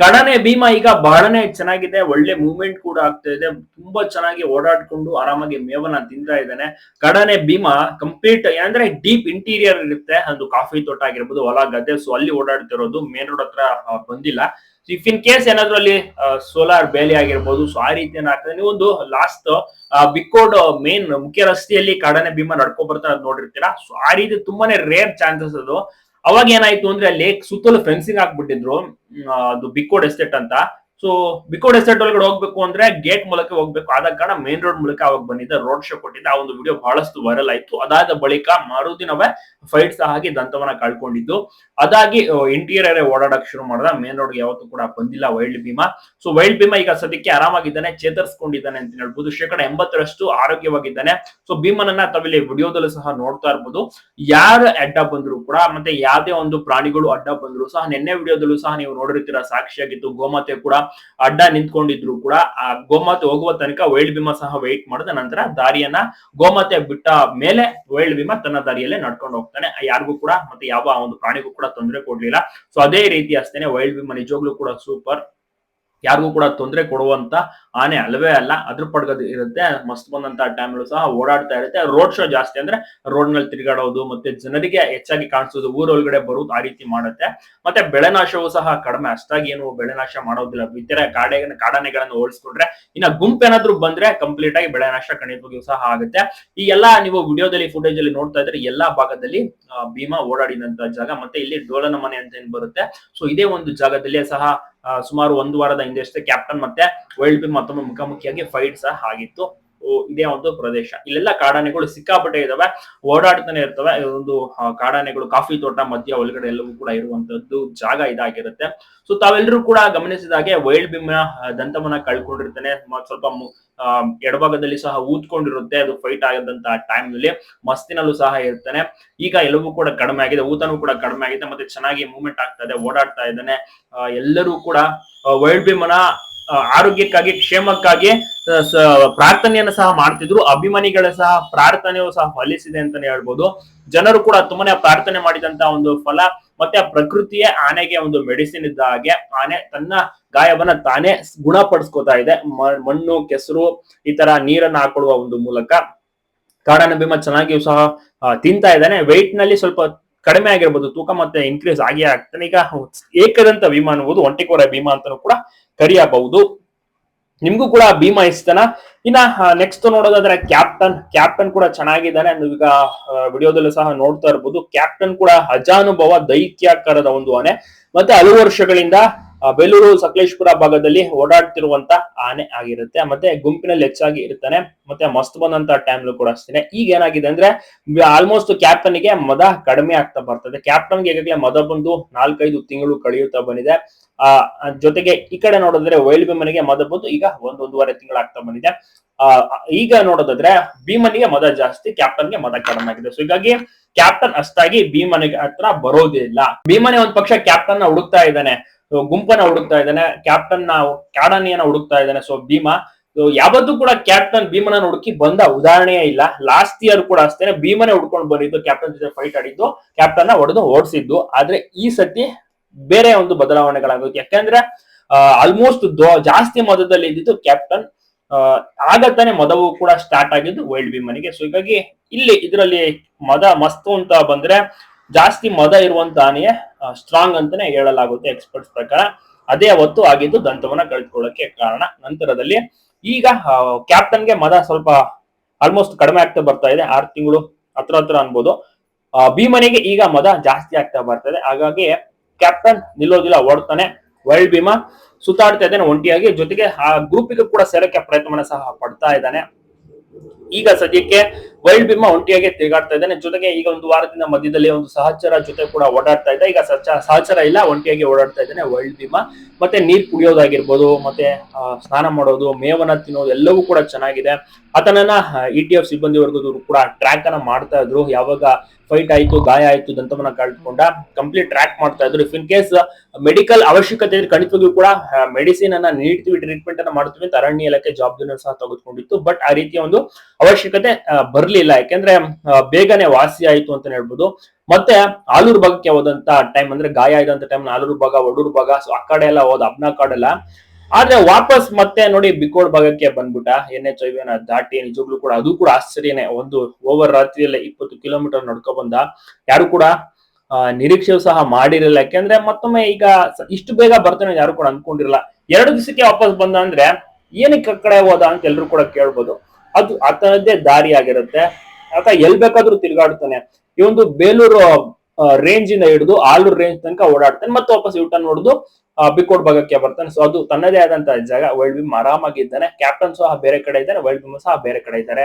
ಕಡನೆ ಭೀಮ ಈಗ ಬಹಳನೇ ಚೆನ್ನಾಗಿದೆ, ಒಳ್ಳೆ ಮೂವ್ಮೆಂಟ್ ಕೂಡ ಆಗ್ತಾ ಇದೆ, ತುಂಬಾ ಚೆನ್ನಾಗಿ ಓಡಾಡ್ಕೊಂಡು ಆರಾಮಾಗಿ ಮೇವನ್ನ ತಿಂತಾ ಇದ್ದಾನೆ. ಕಡನೆ ಭೀಮ ಕಂಪ್ಲೀಟ್ ಅಂದ್ರೆ ಡೀಪ್ ಇಂಟೀರಿಯರ್ ಇರುತ್ತೆ ಒಂದು ಕಾಫಿ ತೋಟ ಆಗಿರ್ಬೋದು, ಹೊಲ, ಗದ್ದೆ ಸೊ ಅಲ್ಲಿ ಓಡಾಡ್ತಿರೋದು ಮೇನ್ ರೋಡ್ ಹತ್ರ ಬಂದಿಲ್ಲ. ಇಫ್ ಇನ್ ಕೇಸ್ ಏನಾದ್ರು ಅಲ್ಲಿ ಸೋಲಾರ್ ಬೇಲಿ ಆಗಿರ್ಬೋದು ಸೊ ಆ ರೀತಿ ಏನಾಗ್ತದೆ ನೀವು ಒಂದು ಲಾಸ್ಟ್ ಬಿಕ್ಕೋಡ್ ಮೇನ್ ಮುಖ್ಯ ರಸ್ತೆಯಲ್ಲಿ ಕಡನೆ ಭೀಮ ನಡ್ಕೊ ಬರ್ತಾ ನೋಡಿರ್ತೀರಾ ಸೊ ಆ ರೀತಿ ತುಂಬಾನೇ ರೇರ್ ಚಾನ್ಸಸ್ ಅದು. ಅವಾಗ ಏನಾಯ್ತು ಅಂದ್ರೆ ಅಲ್ಲಿ ಸುತ್ತಲೂ ಫೆನ್ಸಿಂಗ್ ಹಾಕ್ಬಿಟ್ಟಿದ್ರು. ಅದು ಬಿಕ್ಕೋಡ್ ಎಸ್ಟೇಟ್ ಅಂತ. ಸೊ ಬಿಕೋಡ್ ಎಸ್ಟೇಟ್ ಒಳಗಡೆ ಹೋಗ್ಬೇಕು ಅಂದ್ರೆ ಗೇಟ್ ಮೂಲಕ ಹೋಗ್ಬೇಕು. ಆದ ಕಾರಣ ಮೇನ್ ರೋಡ್ ಮೂಲಕ ಅವಾಗ ಬಂದಿದ್ದ ರೋಡ್ ಶೋ ಕೊಟ್ಟಿದ್ದ ಆ ಒಂದು ವಿಡಿಯೋ ಬಹಳಷ್ಟು ವೈರಲ್ ಆಯ್ತು. ಅದಾದ ಬಳಿಕ ಮರುದಿನವೇ ಫೈಟ್ ಸಹ ಆಗಿ ದಂತವನ್ನ ಕಳ್ಕೊಂಡಿದ್ದು. ಅದಾಗಿ ಇಂಟೀರಿಯರ್ ಓಡಾಡಕ್ ಶುರು ಮಾಡಿದ. ಮೇನ್ ರೋಡ್ ಯಾವತ್ತೂ ಕೂಡ ಬಂದಿಲ್ಲ wild Bhima. So wild Bhima ಈಗ ಸದ್ಯಕ್ಕೆ ಆರಾಮಾಗಿದ್ದಾನೆ, ಚೇತರಿಸ್ಕೊಂಡಿದ್ದಾನೆ ಅಂತ ಹೇಳ್ಬೋದು. ಶೇಕಡ ಎಂಬತ್ತರಷ್ಟು ಆರೋಗ್ಯವಾಗಿದ್ದಾನೆ. ಸೊ ಭೀಮನನ್ನ ತಾವಿಲ್ಲಿ ವಿಡಿಯೋದಲ್ಲೂ ಸಹ ನೋಡ್ತಾ ಇರ್ಬೋದು. ಯಾರು ಅಡ್ಡ ಬಂದ್ರು ಕೂಡ ಮತ್ತೆ ಯಾವುದೇ ಒಂದು ಪ್ರಾಣಿಗಳು ಅಡ್ಡ ಬಂದ್ರು ಸಹ ನಿನ್ನೆ ವಿಡಿಯೋದಲ್ಲೂ ಸಹ ನೀವು ನೋಡಿರ್ತೀರ ಸಾಕ್ಷಿಯಾಗಿತ್ತು ಗೋಮಾತೆ ಕೂಡ. ಅಡ್ಡ ನಿಂತ್ಕೊಂಡಿದ್ರು ಕೂಡ, ಆ ಗೋಮಾತೆ ಹೋಗುವ ತನಕ ವೈಲ್ಡ್ ಭೀಮಾ ಸಹ ವೆಯ್ಟ್ ಮಾಡಿದ ನಂತರ ದಾರಿಯನ್ನ ಗೋಮಾತೆ ಬಿಟ್ಟ ಮೇಲೆ ವೈಲ್ಡ್ ಭೀಮಾ ತನ್ನ ದಾರಿಯಲ್ಲೇ ನಡ್ಕೊಂಡು ಹೋಗ್ತಾನೆ. ಯಾರಿಗೂ ಕೂಡ ಮತ್ತೆ ಯಾವ ಒಂದು ಪ್ರಾಣಿಗೂ ಕೂಡ ತೊಂದರೆ ಕೊಡ್ಲಿಲ್ಲ. ಸೊ ಅದೇ ರೀತಿ ಅಷ್ಟೇನೆ ವೈಲ್ಡ್ ಭೀಮಾ ನಿಜವಾಗ್ಲೂ ಕೂಡ ಸೂಪರ್ ಯಾರಿಗೂ ಕೂಡ ತೊಂದರೆ ಕೊಡುವಂತ ಆನೆ ಅಲ್ಲವೇ ಅಲ್ಲ, ಅದ್ರ ಪಡ್ಗದ ಇರುತ್ತೆ, ಮಸ್ತ್ ಬಂದಂತ ಟೈಮ್ಗಳು ಸಹ ಓಡಾಡ್ತಾ ಇರುತ್ತೆ. ರೋಡ್ ಶೋ ಜಾಸ್ತಿ ಅಂದ್ರೆ ರೋಡ್ನಲ್ಲಿ ತಿರುಗಾಡೋದು, ಮತ್ತೆ ಜನರಿಗೆ ಹೆಚ್ಚಾಗಿ ಕಾಣಿಸೋದು ಊರೊಳಗಡೆ ಬರೋದು ಆ ರೀತಿ ಮಾಡುತ್ತೆ. ಮತ್ತೆ ಬೆಳೆ ನಾಶವೂ ಸಹ ಕಡಿಮೆ. ಅಷ್ಟಾಗಿ ಏನು ಬೆಳೆ ನಾಶ ಮಾಡೋದಿಲ್ಲ. ಬಿತ್ತರೆ ಕಾಡೆ ಕಾಡಾನೆಗಳನ್ನು ಓಡಿಸ್ಕೊಂಡ್ರೆ ಇನ್ನ ಗುಂಪೇನಾದ್ರೂ ಬಂದ್ರೆ ಕಂಪ್ಲೀಟ್ ಆಗಿ ಬೆಳೆ ನಾಶ ಖಂಡಿತವಾಗಿಯೂ ಸಹ ಆಗುತ್ತೆ. ಈ ಎಲ್ಲಾ ನೀವು ವಿಡಿಯೋದಲ್ಲಿ ಫುಟೇಜ್ ಅಲ್ಲಿ ನೋಡ್ತಾ ಇದ್ರೆ ಎಲ್ಲಾ ಭಾಗದಲ್ಲಿ ಭೀಮಾ ಓಡಾಡಿದಂತ ಜಾಗ, ಮತ್ತೆ ಇಲ್ಲಿ ಡೋಲನ ಮನೆ ಅಂತ ಏನ್ ಬರುತ್ತೆ. ಸೊ ಇದೇ ಒಂದು ಜಾಗದಲ್ಲಿ ಸಹ ಸುಮಾರು ಒಂದು ವಾರದ ಹಿಂದೆ ಅಷ್ಟೇ ಕ್ಯಾಪ್ಟನ್ ಮತ್ತೆ ವರ್ಲ್ಡ್ ಬಿ ಮತ್ತೊಮ್ಮೆ ಮುಖಾಮುಖಿಯಾಗಿ ಫೈಟ್ ಸಹ ಆಗಿತ್ತು. ಇದೇ ಒಂದು ಪ್ರದೇಶ. ಇಲ್ಲೆಲ್ಲ ಕಾಡಾನೆಗಳು ಸಿಕ್ಕಾಪಟ್ಟೆ ಇದಾವೆ, ಓಡಾಡ್ತಾನೆ ಇರ್ತವೆ. ಒಂದು ಕಾಡಾನೆಗಳು ಕಾಫಿ ತೋಟ ಮಧ್ಯ ಒಳಗಡೆ ಎಲ್ಲವೂ ಕೂಡ ಇರುವಂತದ್ದು ಜಾಗ ಇದಾಗಿರುತ್ತೆ. ಸೊ ತಾವೆಲ್ಲರೂ ಕೂಡ ಗಮನಿಸಿದ ಹಾಗೆ ವೈಲ್ಡ್ ಬಿಮ್ನ ದಂತವನ್ನ ಕಳ್ಕೊಂಡಿರ್ತಾನೆ. ಸ್ವಲ್ಪ ಎಡಭಾಗದಲ್ಲಿ ಸಹ ಊದ್ಕೊಂಡಿರುತ್ತೆ. ಅದು ಫೈಟ್ ಆಗದಂತ ಟೈಮ್ನಲ್ಲಿ ಮಸ್ತಿನಲ್ಲೂ ಸಹ ಇರ್ತಾನೆ. ಈಗ ಎಲ್ಲವೂ ಕೂಡ ಕಡಿಮೆ ಆಗಿದೆ. ಊತನೂ ಕೂಡ ಕಡಿಮೆ ಆಗಿದೆ. ಮತ್ತೆ ಚೆನ್ನಾಗಿ ಮೂವ್ಮೆಂಟ್ ಆಗ್ತಾ ಇದೆ, ಓಡಾಡ್ತಾ ಇದ್ದಾನೆ. ಎಲ್ಲರೂ ಕೂಡ ವೈಲ್ಡ್ ಬಿಮನ ಆರೋಗ್ಯಕ್ಕಾಗಿ, ಕ್ಷೇಮಕ್ಕಾಗಿ ಪ್ರಾರ್ಥನೆಯನ್ನು ಸಹ ಮಾಡ್ತಿದ್ರು. ಅಭಿಮಾನಿಗಳ ಸಹ ಪ್ರಾರ್ಥನೆಯು ಸಹ ಫಲಿಸಿದೆ ಅಂತಾನೆ ಹೇಳ್ಬೋದು. ಜನರು ಕೂಡ ತುಂಬಾನೇ ಪ್ರಾರ್ಥನೆ ಮಾಡಿದಂತ ಒಂದು ಫಲ, ಮತ್ತೆ ಪ್ರಕೃತಿಯ ಆನೆಗೆ ಒಂದು ಮೆಡಿಸಿನ್ ಇದ್ದ ಹಾಗೆ ಆನೆ ತನ್ನ ಗಾಯವನ್ನ ತಾನೇ ಗುಣಪಡಿಸ್ಕೋತಾ ಇದೆ. ಮಣ್ಣು, ಕೆಸರು, ಈ ತರ ನೀರನ್ನ ಹಾಕೊಳ್ಳುವ ಒಂದು ಮೂಲಕ. ಕಾಡನ ಭೀಮ ಚೆನ್ನಾಗಿಯೂ ಸಹ ತಿಂತಾ ಇದ್ದಾನೆ. ವೆಯ್ಟ್ನಲ್ಲಿ ಸ್ವಲ್ಪ ಕಡಿಮೆ ಆಗಿರ್ಬೋದು, ತೂಕ ಮತ್ತೆ ಇನ್ಕ್ರೀಸ್ ಆಗಿ ಆಗ್ತಾನೆ. ಈಗ ಏಕದಂತ ಭೀಮಾ ಅನ್ನುವುದು, ಒಂಟಿಕೋರ ಭೀಮಾ ಅಂತಾನೂ ಕೂಡ ಕರೆಯಬಹುದು. ನಿಮ್ಗೂ ಕೂಡ ಭೀಮಾ ಇಷ್ಟನ? ಇನ್ನ ನೆಕ್ಸ್ಟ್ ನೋಡೋದಾದ್ರೆ ಕ್ಯಾಪ್ಟನ್ ಕ್ಯಾಪ್ಟನ್ ಕೂಡ ಚೆನ್ನಾಗಿದ್ದಾನೆ. ಈಗ ವಿಡಿಯೋದಲ್ಲೂ ಸಹ ನೋಡ್ತಾ ಇರ್ಬೋದು. ಕ್ಯಾಪ್ಟನ್ ಕೂಡ ಅಜಾನುಭವ ದೈತ್ಯಾಕಾರದ ಒಂದು ಆನೆ. ಮತ್ತೆ ಹಲವು ವರ್ಷಗಳಿಂದ ಬೇಲೂರು ಸಕಲೇಶ್ಪುರ ಭಾಗದಲ್ಲಿ ಓಡಾಡ್ತಿರುವಂತ ಆನೆ ಆಗಿರುತ್ತೆ. ಮತ್ತೆ ಗುಂಪಿನಲ್ಲಿ ಹೆಚ್ಚಾಗಿ ಇರ್ತಾನೆ ಮತ್ತೆ ಮಸ್ತ್ ಬಂದಂತ ಟೈಮ್ ಕೂಡ ಅಷ್ಟೇ ಈಗ ಏನಾಗಿದೆ ಅಂದ್ರೆ ಆಲ್ಮೋಸ್ಟ್ ಕ್ಯಾಪ್ಟನ್ಗೆ ಮದ ಕಡಿಮೆ ಆಗ್ತಾ ಬರ್ತದೆ. ಕ್ಯಾಪ್ಟನ್ಗೆ ಈಗಾಗಲೇ ಮದ ಬಂದು ನಾಲ್ಕೈದು ತಿಂಗಳು ಕಳೆಯುತ್ತಾ ಬಂದಿದೆ. ಆ, ಜೊತೆಗೆ ಈ ಕಡೆ ನೋಡಿದ್ರೆ ವೈಲ್ಡ್ ಭೀಮನಿಗೆ ಮದ ಬಂದು ಈಗ ಒಂದೂವರೆ ತಿಂಗಳು ತಿಂಗಳಾಗ್ತಾ ಬಂದಿದೆ. ಆ, ಈಗ ನೋಡೋದಾದ್ರೆ ಭೀಮನಿಗೆ ಮದ ಜಾಸ್ತಿ ಕ್ಯಾಪ್ಟನ್ಗೆ ಮದ ಕಡಿಮೆ ಆಗಿದೆ. ಸೊ ಹೀಗಾಗಿ ಕ್ಯಾಪ್ಟನ್ ಅಷ್ಟಾಗಿ ಭೀಮನಿಗೆ ಹತ್ರ ಬರೋದಿಲ್ಲ ಭೀಮನೆ ಒಂದ್ ಪಕ್ಷ ಕ್ಯಾಪ್ಟನ್ ಹುಡುಕ್ತಾ ಇದ್ದಾನೆ. ಗುಂಪನ್ನ ಹುಡುಕ್ತಾ ಇದ್ದಾನೆ ಕ್ಯಾಪ್ಟನ್ನ ಕ್ಯಾಡನಿಯನ್ನ ಹುಡುಕ್ತಾ ಇದ್ದಾನೆ. ಸೊ ಭೀಮ ಯಾವತ್ತೂ ಕೂಡ ಕ್ಯಾಪ್ಟನ್ ಭೀಮನ ಹುಡುಕಿ ಬಂದ ಉದಾಹರಣೆಯೇ ಇಲ್ಲ. ಲಾಸ್ಟ್ ಇಯರ್ ಕೂಡ ಅಷ್ಟೇ ಭೀಮನೆ ಹುಡ್ಕೊಂಡು ಬಂದಿದ್ದು, ಕ್ಯಾಪ್ಟನ್ ಜೊತೆ ಫೈಟ್ ಆಡಿದ್ದು ಕ್ಯಾಪ್ಟನ್ನ ಹೊಡೆದು ಓಡಿಸಿದ್ದು. ಆದ್ರೆ ಈ ಸತಿ ಬೇರೆ ಒಂದು ಬದಲಾವಣೆಗಳಾಗುತ್ತೆ ಯಾಕಂದ್ರೆ ಆಲ್ಮೋಸ್ಟ್ ಜಾಸ್ತಿ ಮದದಲ್ಲಿ ಇದ್ದಿದ್ದು ಕ್ಯಾಪ್ಟನ್ ಆಗ ತಾನೇ ಮದವು ಕೂಡ ಸ್ಟಾರ್ಟ್ ಆಗಿದ್ದು ವೈಲ್ಡ್ ಭೀಮನಿಗೆ. ಸೊ ಹೀಗಾಗಿ ಇಲ್ಲಿ ಇದರಲ್ಲಿ ಮದ ಮಸ್ತು ಅಂತ ಬಂದ್ರೆ ಜಾಸ್ತಿ ಮದ ಇರುವಂತ ಆನೆಯೇ ಸ್ಟ್ರಾಂಗ್ ಅಂತಾನೆ ಹೇಳಲಾಗುತ್ತೆ ಎಕ್ಸ್ಪರ್ಟ್ಸ್ ಪ್ರಕಾರ. ಅದೇ ಅವತ್ತು ಆಗಿದ್ದು ದಂತವನ್ನ ಕಳೆದುಕೊಳ್ಳಕ್ಕೆ ಕಾರಣ. ನಂತರದಲ್ಲಿ ಈಗ ಕ್ಯಾಪ್ಟನ್ಗೆ ಮದ ಸ್ವಲ್ಪ ಆಲ್ಮೋಸ್ಟ್ ಕಡಿಮೆ ಆಗ್ತಾ ಬರ್ತಾ ಇದೆ. ಆರು ತಿಂಗಳು ಹತ್ರ ಹತ್ರ ಅನ್ಬೋದು. ಭೀಮನಿಗೆ ಈಗ ಮದ ಜಾಸ್ತಿ ಆಗ್ತಾ ಬರ್ತಾ ಇದೆ. ಹಾಗಾಗಿ ಕ್ಯಾಪ್ಟನ್ ನಿಲ್ಲೋದಿಲ್ಲ, ಓಡ್ತಾನೆ. ವೈಲ್ಡ್ ಭೀಮ ಸುತ್ತಾಡ್ತಾ ಇದ್ದಾನೆ, ಒಂಟಿಯಾಗಿ. ಜೊತೆಗೆ ಆ ಗ್ರೂಪಿಗೆ ಕೂಡ ಸೇರಕ್ಕೆ ಪ್ರಯತ್ನವನ್ನ ಸಹ ಪಡ್ತಾ ಇದ್ದಾನೆ. ಈಗ ಸದ್ಯಕ್ಕೆ ವೈಲ್ಡ್ ಬಿಮ್ಮ ಒಂಟಿಯಾಗಿ ತಿರುಗಾಡ್ತಾ ಇದ್ದಾನೆ. ಜೊತೆಗೆ ಈಗ ಒಂದು ವಾರದಿಂದ ಮಧ್ಯದಲ್ಲಿ ಒಂದು ಸಹಚರ ಜೊತೆ ಕೂಡ ಓಡಾಡ್ತಾ ಇದ್ದ ಈಗ ಸಹಚ- ಸಹಚರ ಇಲ್ಲ, ಒಂಟಿಯಾಗಿ ಓಡಾಡ್ತಾ ಇದ್ದಾನೆ ವೈಲ್ಡ್ ಬಿಮ್ಮ ಮತ್ತೆ ನೀರ್ ಕುಡಿಯೋದಾಗಿರ್ಬೋದು, ಮತ್ತೆ ಸ್ನಾನ ಮಾಡೋದು ಮೇವನ್ನ ತಿನ್ನೋದು ಎಲ್ಲವೂ ಕೂಡ ಚೆನ್ನಾಗಿದೆ. ಆತನನ್ನ ಇ ಟಿ ಎಫ್ ಸಿಬ್ಬಂದಿವರೆಗೂ ಕೂಡ ಟ್ರ್ಯಾಕ್ ಅನ್ನ ಮಾಡ್ತಾ ಇದ್ರು. ಯಾವಾಗ ಫೈಟ್ ಆಯ್ತು, ಗಾಯ ಆಯ್ತು ದಂತವನ್ನ ಕಳ್ಕೊಂಡ ಕಂಪ್ಲೀಟ್ ಟ್ರ್ಯಾಕ್ ಮಾಡ್ತಾ ಇದ್ರು. ಇಫ್ ಇನ್ ಕೇಸ್ ಮೆಡಿಕಲ್ ಅವಶ್ಯಕತೆ ಇದ್ರೆ ಖಂಡಿತವಾಗಿಯೂ ಕೂಡ ಮೆಡಿಸಿನ್ ಅನ್ನ ನೀಡ್ತೀವಿ ಟ್ರೀಟ್ಮೆಂಟ್ ಅನ್ನ ಮಾಡ್ತೀವಿ ಅರಣ್ಯ ಇಲಾಖೆ ಜವಾಬ್ದಾರಿ ಸಹ ತೆಗೆದುಕೊಂಡಿತ್ತು. ಬಟ್ ಆ ರೀತಿಯ ಒಂದು ಅವಶ್ಯಕತೆ ಬರ್ಲಿಲ್ಲ. ಯಾಕೆಂದ್ರೆ ಬೇಗನೆ ವಾಸಿ ಆಯ್ತು ಅಂತ ಹೇಳ್ಬೋದು. ಮತ್ತೆ ಆಲೂರು ಭಾಗಕ್ಕೆ ಹೋದಂತ ಟೈಮ್ ಅಂದ್ರೆ ಗಾಯ ಆಯ್ದಂತ ಟೈಮ್ ಆಲೂರು ಭಾಗ, ಒಡೂರು ಭಾಗ ಸೊ ಆ ಕಡೆ ಎಲ್ಲ ಹೋದ ಅಬ್ನ ಕಾಡೆಲ್ಲ ಆದ್ರೆ ವಾಪಸ್ ಮತ್ತೆ ನೋಡಿ ಬಿಕೋಡ್ ಭಾಗಕ್ಕೆ ಬಂದ್ಬಿಟ್ಟ. ಎನ್ ಎಚ್ ಐವಿನ ದಾಟಿ ನಿಜವಾಗ್ಲೂ ಕೂಡ ಅದು ಕೂಡ ಆಶ್ಚರ್ಯನೇ. ಒಂದು ಓವರ್ ರಾತ್ರಿಯಲ್ಲೇ ಇಪ್ಪತ್ತು ಕಿಲೋಮೀಟರ್ ನಡ್ಕೊ ಬಂದ. ಯಾರು ಕೂಡ ನಿರೀಕ್ಷೆ ಸಹ ಮಾಡಿರಲಿಲ್ಲ. ಯಾಕೆಂದ್ರೆ ಮತ್ತೊಮ್ಮೆ ಈಗ ಇಷ್ಟು ಬೇಗ ಬರ್ತಾನೆ ಯಾರು ಕೂಡ ಅನ್ಕೊಂಡಿರಲ್ಲ. ಎರಡು ದಿವಸಕ್ಕೆ ವಾಪಸ್ ಬಂದ ಅಂದ್ರೆ ಏನಕ್ಕೆ ಕಡೆ ಹೋದ ಅಂತ ಎಲ್ರು ಕೂಡ ಕೇಳ್ಬೋದು. ಅದು ಆತನದ್ದೇ ದಾರಿ ಆಗಿರುತ್ತೆ. ಆತ ಎಲ್ ಬೇಕಾದ್ರೂ ತಿರುಗಾಡ್ತಾನೆ. ಈ ಒಂದು ಬೇಲೂರು ರೇಂಜ್ ಇಂದ ಹಿಡಿದು ಆಲೂರು ರೇಂಜ್ ತನಕ ಓಡಾಡ್ತಾನೆ. ಮತ್ತೆ ವಾಪಸ್ ಯೂಟರ್ನ್ ಹೊಡೆದು ಬಿಕೋಡ್ ಭಾಗಕ್ಕೆ ಬರ್ತಾನೆ. ಸೊ ಅದು ತನ್ನದೇ ಆದಂತಹ ಜಾಗ. ವೈಲ್ಡ್ ಬಿಮ್ ಆರಾಮಾಗಿದ್ದಾನೆ. ಕ್ಯಾಪ್ಟನ್ ಸಹ ಬೇರೆ ಕಡೆ ಇದ್ದಾರೆ. ವೈಲ್ಡ್ ಬಿಮ್ ಸಹ ಬೇರೆ ಕಡೆ ಇದ್ದಾರೆ.